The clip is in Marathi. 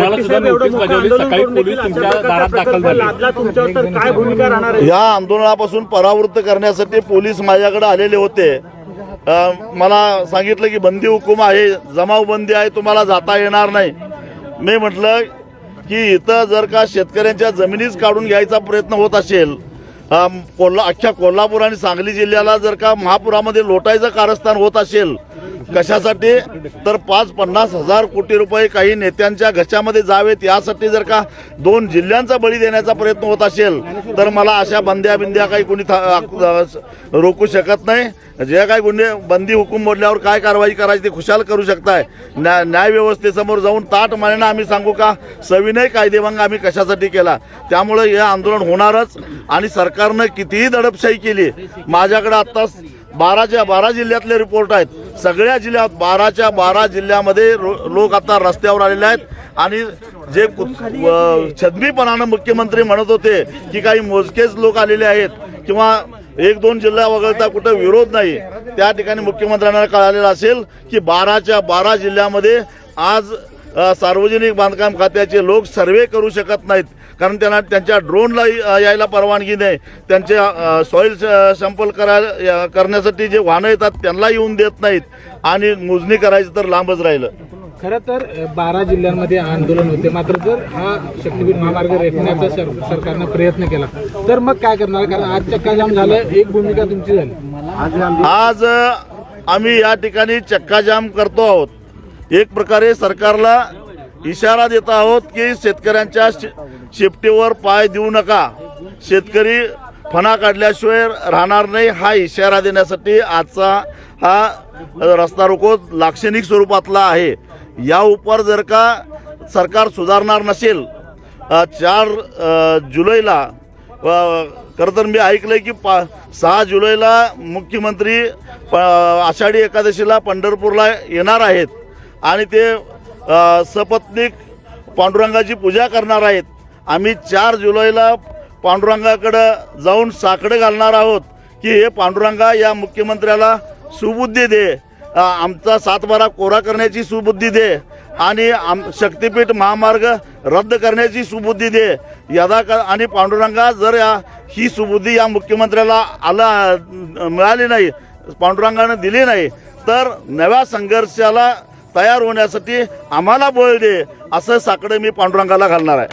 तुम्हाला शेट्टी सुद्धा साहेब एवढं नोटीस मोठं बजावली. आंदोलन सकाळी करून देखील पोलीस अशा तुमच्या प्रकारचा दारात दाखल प्रकल्प झाले. लादला तुमच्यावर तर काय भूमिका राहणार आहे या आंदोलनापासून परावृत्त करण्यासाठी पोलीस माझ्याकडे आलेले होते मला सांगितलं की बंदी हुकूम आहे जमावबंदी आहे तुम्हाला जाता येणार नाही मी म्हटलं की इथं जर का शेतकऱ्यांच्या जमिनीच काढून घ्यायचा प्रयत्न होत असेल कोल्हा अख्ख्या कोल्हापूर आणि सांगली जिल्ह्याला जर का महापुरामध्ये लोटायचं कारस्थान होत असेल कशासाठी? तर पाच पन्नास हजार कोटी रुपये काही नेत्यांच्या घशामध्ये जावेत यासाठी जर का दोन जिल्ह्यांचा बळी देण्याचा प्रयत्न होत असेल तर मला अशा बंद्या बिंद्या काही कोणी रोखू शकत नाही. जे काही गुन्हे बंदी हुकूम मोडल्यावर काय कारवाई करायची ते खुशाल करू शकताय. न्या न्याय व्यवस्थेसमोर जाऊन ताट मानेनं आम्ही सांगू का? सविनय कायदेभंग आम्ही कशासाठी केला? त्यामुळे हे आंदोलन होणारच. आणि सरकारनं कितीही दडपशाही केली माझ्याकडे आत्ताच बाराच्या बारा जिल्ह्यातले रिपोर्ट आहेत. सगळ्या जिल्ह्यात बाराच्या बारा जिल्ह्यामध्ये रो- लोक आता रस्त्यावर आलेले आहेत. आणि जे व- छदमीपणानं मुख्यमंत्री म्हणत होते की काही मोजकेच लोक आलेले आहेत किंवा एक दोन जिल्हा वगळता कुठं विरोध नाही त्या ठिकाणी मुख्यमंत्र्यांना कळालेलं असेल की बाराच्या बारा जिल्ह्यामध्ये आज सार्वजनिक बांधकाम खात्याचे लोक सर्वे करू शकत नाहीत. कारण त्यांना त्यांच्या ड्रोनला यायला परवानगी नाही. त्यांचे सॉईल सॅम्पल या- करण्यासाठी जे वाहनं येतात त्यांना येऊन देत नाहीत. आणि मोजणी करायचं तर लांबच राहिलं. खरं तर बारा जिल्ह्यांमध्ये आंदोलन होते. मात्र जर हा शक्तीपीठ महामार्ग रेटण्याचा सर सरकारनं प्रयत्न केला तर मग काय करणार? कारण आज चक्काजाम झालं एक भूमिका तुमची झाली. आज आम्ही या ठिकाणी चक्काजाम करतो आहोत. एक प्रकारे सरकारला इशारा देत आहोत की शेतकऱ्यांच्या शेपटीवर पाय देऊ नका. शेतकरी फणा काढल्याशिवाय राहणार नाही हा इशारा देण्यासाठी आजचा हा रस्ता रोको लाक्षणिक स्वरूपातला आहे. या उपर जर का सरकार सुधारणार नसेल चार जुलैला खरं तर मी ऐकलंय की पा सहा जुलैला मुख्यमंत्री प आषाढी एकादशीला पंढरपूरला येणार आहेत. आणि ते सपत्नीक पांडुरंगाची पूजा करणार आहेत. आम्ही चार जुलैला पांडुरंगाकडं जाऊन साकडं घालणार आहोत की हे पांडुरंगा या मुख्यमंत्र्याला सुबुद्धी दे. आमचा सातबारा कोरा करण्याची सुबुद्धी दे आणि आम शक्तीपीठ महामार्ग रद्द करण्याची सुबुद्धी दे. यदा का आणि पांडुरंगा जर या ही सुबुद्धी या मुख्यमंत्र्याला आला मिळाली नाही पांडुरंगानं दिली नाही तर नव्या संघर्षाला तयार होण्यासाठी आम्हाला बळ दे असं साकडं मी पांडुरंगाला घालणार आहे.